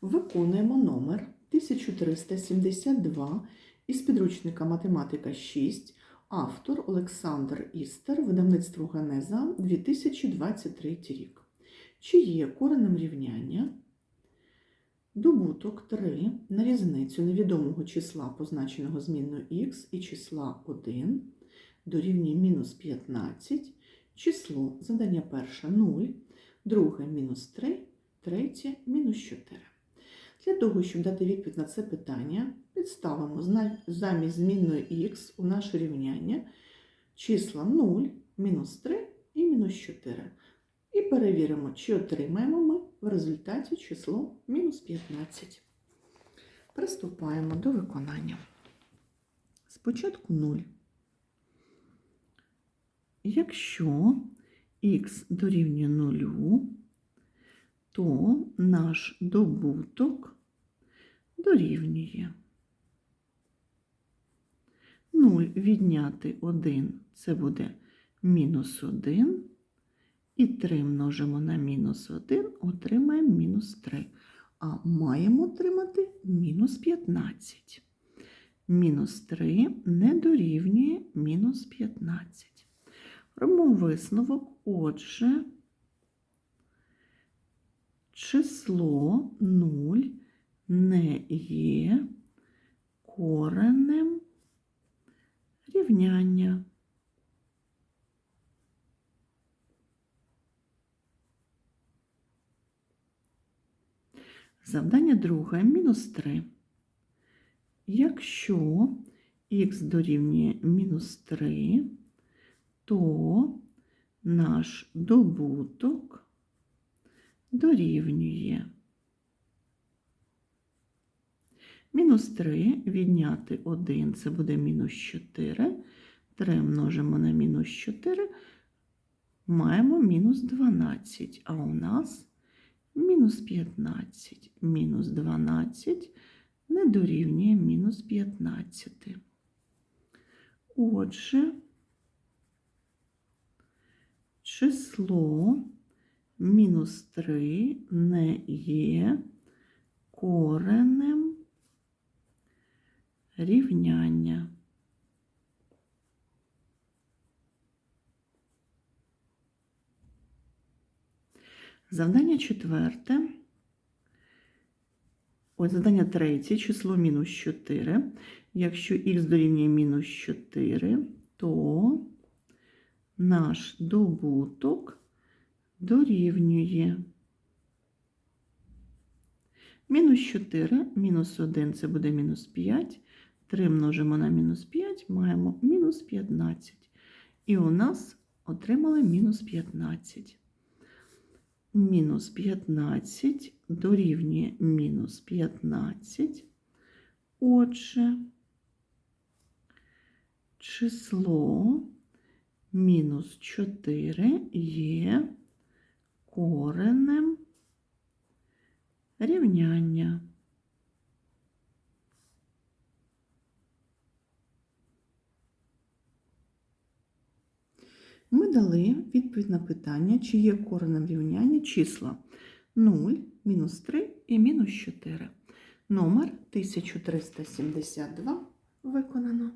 Виконуємо номер 1372 із підручника Математика 6, автор Олександр Істер, видавництво Генеза 2023 рік. Чи є коренем рівняння добуток 3 на різницю невідомого числа, позначеного змінною х, і числа 1 дорівнює мінус 15, число задання перше 0, друге мінус 3, третє мінус 4. Для того, щоб дати відповідь на це питання, підставимо замість змінної х у наше рівняння числа 0, мінус 3 і мінус 4. І перевіримо, чи отримаємо ми в результаті число мінус 15. Приступаємо до виконання. Спочатку 0. Якщо х дорівнює 0, то наш добуток дорівнює 0 відняти 1 це буде мінус 1, і 3 множимо на мінус 1, отримаємо мінус 3. А маємо отримати мінус 15. Мінус 3 не дорівнює мінус 15. Робимо висновок, отже, число 0 не є коренем рівняння. Завдання друге мінус 3. Якщо х дорівнює мінус 3, то наш добуток дорівнює мінус 3 відняти 1, це буде мінус 4. 3 множимо на мінус 4, маємо мінус 12, а у нас мінус 15. Мінус 12 не дорівнює мінус 15. Отже, число мінус 3 не є коренем рівняння. Завдання четверте. Ось завдання третє, число мінус 4. Якщо х дорівнює мінус 4, то наш добуток дорівнює мінус 4, мінус 1 це буде мінус 5. 3 множимо на мінус 5, маємо мінус 15. І у нас отримали мінус 15. Мінус 15 дорівнює мінус 15. Отже, число мінус 4 є коренем рівняння. Ми дали відповідь на питання, чи є коренем рівняння числа 0, мінус 3 і мінус 4. Номер 1372 виконано.